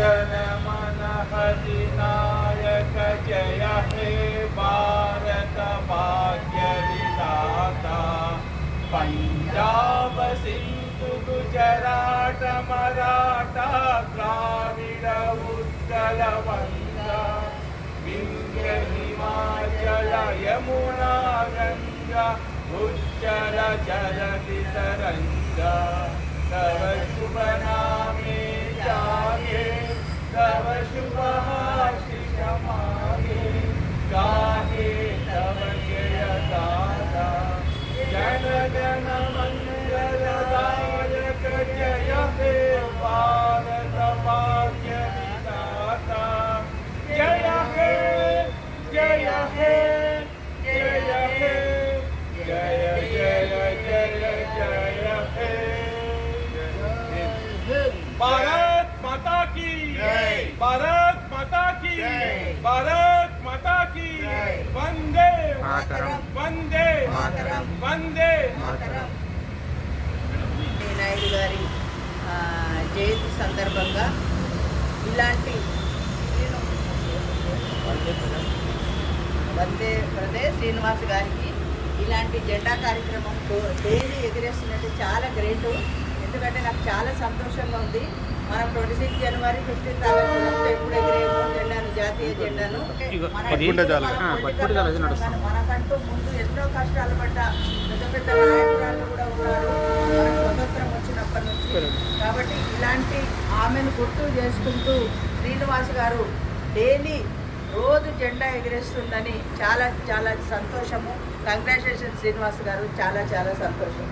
जनमन अधिनायक जय हे भारत भाग्य विधाता पंजाब सिंधु गुजरात मराठा द्राविड उत्कल वंगा विंध्य हिमाचल यमुना गंगा उच्चल जलधि तरंगा तव शुभ భారత్ మాతా కీ భారత్ మాతా కీ భారత్ మాతా కీ వందే మాతరం వందే మాతరం వందే మాతరం నాయుడు గారి జయంతి సందర్భంగా ఇలాంటి వందే ప్రదేశ్. శ్రీనివాస్ గారికి ఇలాంటి జెండా కార్యక్రమం డైలీ ఎగిరేస్తున్నట్టు చాలా గ్రేటు. ఎందుకంటే నాకు చాలా సంతోషంగా ఉంది. మనం twenty six January fifteenth August ఎప్పుడు జెండాను జాతీయ జెండాను. మనకంటూ ముందు ఎన్నో కష్టాలు పడ్డ పెద్ద పెద్ద నాయకురాలు కూడా ఉన్నారు. స్వతంత్రం వచ్చినప్పటి నుంచి. కాబట్టి ఇలాంటి ఆమెను గుర్తు చేసుకుంటూ శ్రీనివాస్ గారు డైలీ రోజు జెండా ఎగిరేస్తుందని చాలా చాలా సంతోషము. కంగ్రాచులేషన్ శ్రీనివాస్ గారు. చాలా చాలా సంతోషం.